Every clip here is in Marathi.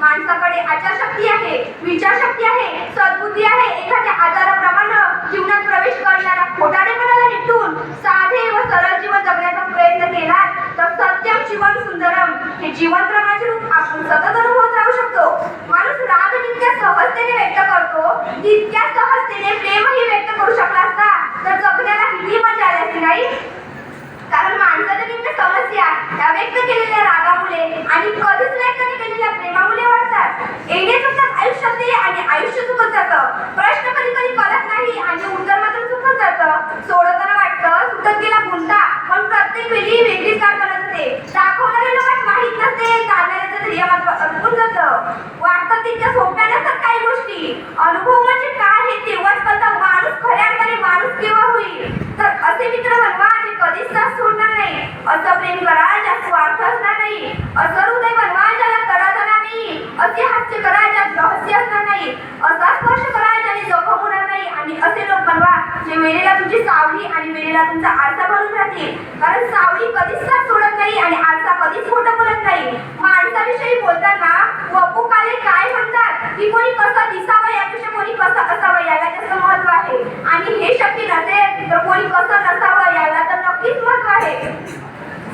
माणसाकडे आचारशक्ती आहे विचारशक्ती आहे सद्बुद्धी आहे. एखाद्या आजाराप्रमाणे जीवनात प्रवेश करणारा खोटाडेपणाला निपटून साधे व सरळ जीवन जगण्याचा प्रयत्न केला तर सत्यम शिवम सुंदरम हे जीवन प्रमाणाचे रूप आपण सतत अनुभवत राहू शकतो. माणूस राग जितक्या सहजतेने व्यक्त करतो तितक्या सहजतेने प्रेमही व्यक्त करू शकला असता तर जगण्याला किती मजा आली असती नाही? व्यक्त केलेल्या रागामुळे आणि कधीच व्यक्त न केलेल्या प्रेमामुळे वाढतात. येणे फक्त आयुष्यात आणि आयुष्य चुकत जातं. प्रश्न कधी कधी कळत नाही आणि उत्तर मात्र चुकत जातं. सोडवताना वाटतं सुटत गेला गुंता पण प्रत्येक वेळी वेगळीच कार बनत असते. दाखवणारे लोकांना माहीत नसते चालणाऱ्याचं ध्येय मात्र अडकून जातं वाटतं तितक्या सोप्या नसतात काही गोष्टी अनुभव म्हणजे काय हे तेव्हाच कळतं माणूस खऱ्या अर्थाने माणूस केव्हा होईल तर असे मित्र बनवा जे कधीच साथ सोडणार नाही असं प्रेम करा ज्यात स्वार्थ असणार नाही असं हृदय बनवा ज्याला तडा जाणार नाही असे हास्य करा ज्यात रहस्य असणार नाही असा स्पर्श करा ज्याने जखम आणि असे लोक बनवा जे वेळेला तुमची सावली आणि वेळेला तुमचा आरसा बनून राहतील. कारण सावली कधीच साथ सोडत नाही आणि आरसा कधीच खोटं बोलत नाही. माणसाविषयी बोलताना वपू काले काय म्हणतात की कोणी कसं दिसावं यापेक्षा कोणी कसं असावं याला जास्त महत्त्व आहे आणि हे शक्य नसेल तर कोणी कसं नसावं याला तर नक्कीच महत्त्व आहे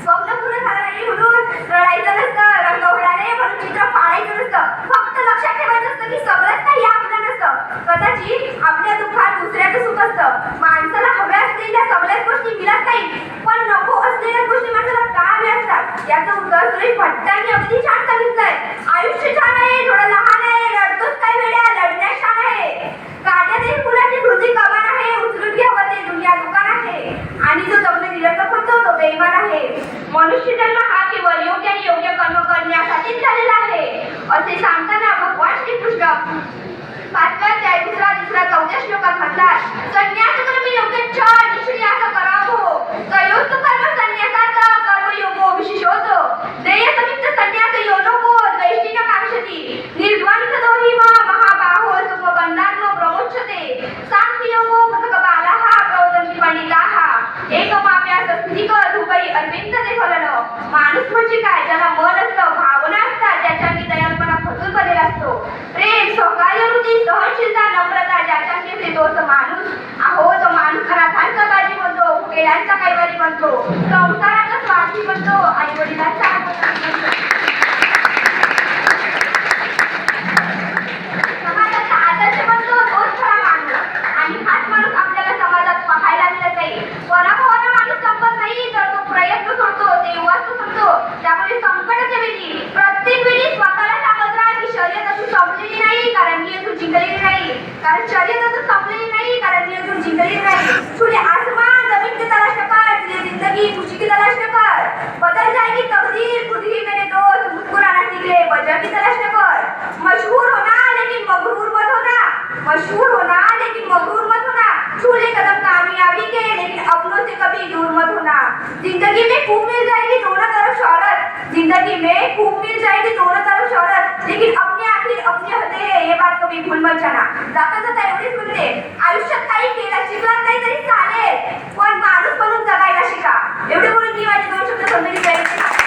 स्वप्न पूर्ण झालं नाही म्हणून रडायचं नसतं रंग उडाले म्हणून चित्र फाडायचं नसतं फक्त लक्षात ठेवायचं असतं की सगळंच काही आपलं नसतं कदाचित आपल्या दुःखात दुसऱ्याचं सुख असतं माणसाला हव्या असलेल्या सगळ्याच गोष्टी मिळत नाही पण नको असलेल्या गोष्टी माणसाला का हव्या असतात? याचं उत्तर तुम्ही भट्टांनी अगदी छान सांगितलंय आयुष्य छान आहे थोडं लहान आहे रडतोच काय वेड्या? लढण्यास छान आहे. काट्यात एक फुलाची धुती अरविंद ते फलन माणूस म्हणजे काय? ज्याला मन असतं भावना असतात ज्याच्यानी दयालपणा फसून पडलेला असतो. प्रेम सहकार्य वृत्ती सहनशीलता नम्रता ज्याच्या मी तो तो माणूस. अहो तो माणूस अनाथांचा बाजी बनतो काही कैवारी बनतो संसाराचा स्वार्थी बनतो आई वडिलांचा बनतो समाजाचा आदर्श बनतो तोच खरा माणूस आणि हाच माणूस आपल्याला समाजात पाहायला मिळत नाही पराभवानं माणूस संपत नाही तर तो प्रयत्न सोडतो तेव्हाच तो संपतो त्यामुळे संकटाच्या वेळी. प्रत्येक वेळी स्वतःला सांगत राहा की शर्यत अजून संपलेली नाही कारण मी अजून जिंकलेली नाही. कारण शर्यत अजून संपलेली नाही कारण मी अजून जिंकलेली नाही. छुले आसमान जमीन की तलाश न कर तुझे जिंदगी खुशी की तलाश न कर बदल जाएगी तकदीर खुद ही मेरे दोस्त मुस्कुराना सीख ले वजह की तलाश न कर मशहूर होना लेकिन मगरूर मत होना. मशहूर होना लेकिन मगरूर मत होना. छूले कदम कामयाबी के लेकिन अपनों से कभी दूर होना जिंदगी में खूब मिल जाएगी दोनों तरफ शौहरत। जिंदगी में खूब मिल जाएगी दोनों तरफ शौहरत। लेकिन अपने आखिर अपने होते हैं ये बात कभी भूल मत जाना। जाता जाता एवढीच म्हणते आयुष्यात काही केलं शिकलात नाही तरी चालेल पण माणूस बनून जगायला शिका. एवढे बोलून मी माझे दोन शब्द समजून